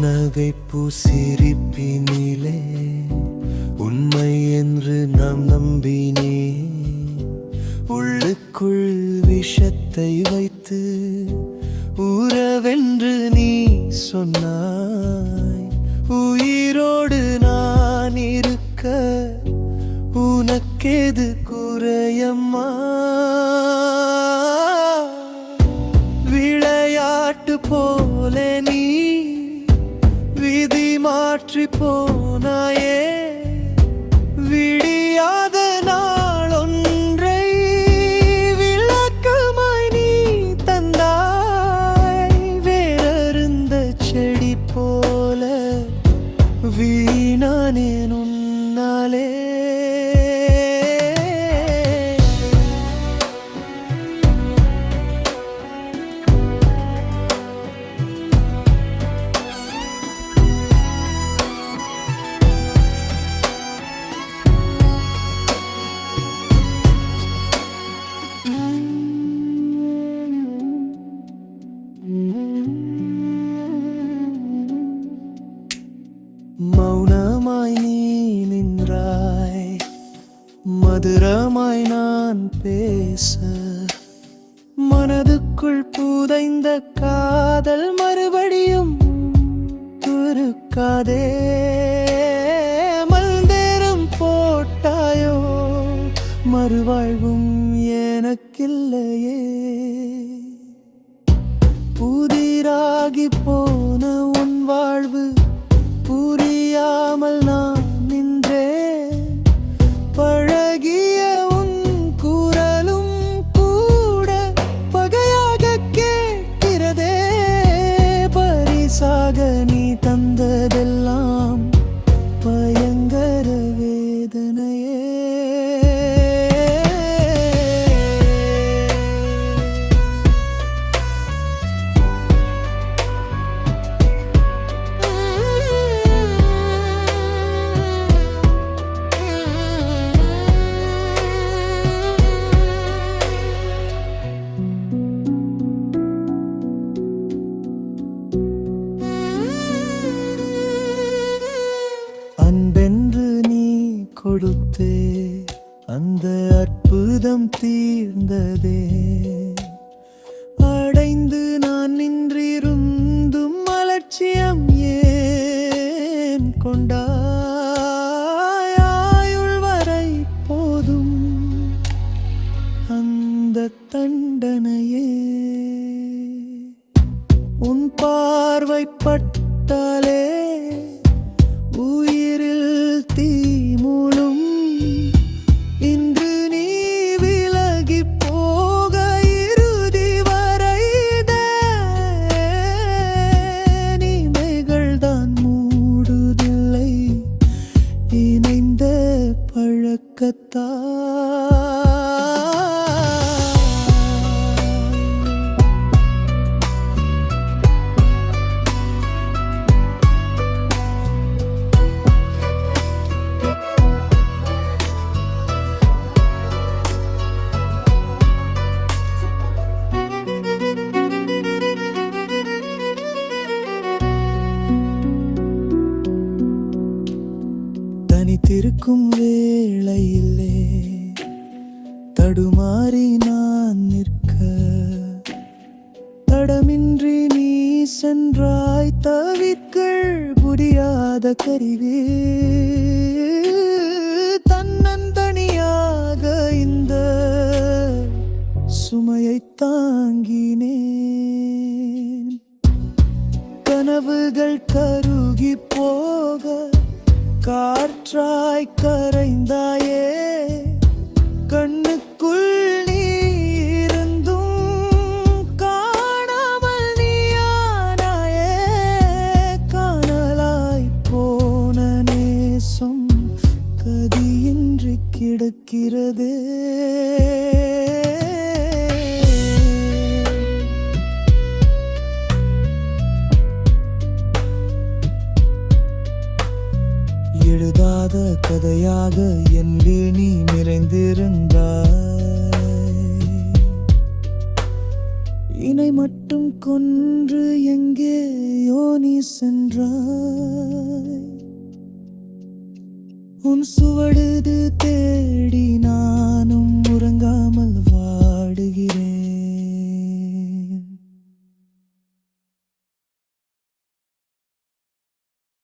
புன்னகைப்பு சிரிப்பினிலே உண்மை என்று நாம் நம்பினே. உள்ளுக்குள் விஷத்தை வைத்து உறவென்று நீ சொன்னாய். உயிரோடு நான் இருக்க உனக்கேது குறையம்மா? ত্রিপুর மதுரமாய் நான் பேச மனதுக்குள் புதைந்த காதல் மறுபடியும் துருக்காதே. மல்தேரம் போட்டாயோ? மறுவாழ்வும் எனக்கில்லையே. புதிராகி போன உன் வாழ்வு அற்புதம் தீர்ந்ததே. அடைந்து நான் நின்றிருந்தும் அலட்சியம் ஏன் கொண்டாயுள் வரை போதும். அந்த தண்டனையே. உன் பார்வைப்பட்டாலே உயிர் பழக்கத்தால் தடுமாறி நான் நிற்க. தடமின்றி நீ சென்றாய் தவிர்கள் புரியாத கருவே. தன்னந்தனியாக இந்த சுமையை தாங்கினேன். கனவுகள் கருகி போக காற்றாய் கரைந்தாயே. கண்ணுக்குள் கதியின்றி கிடக்கிறதே. எழுதாத கதையாக என்று நீ நிறைந்திருந்தாய். இனை மட்டும் கொன்று எங்கேயோ நீ சென்றாய்? உன் சுவடுது தேடினான்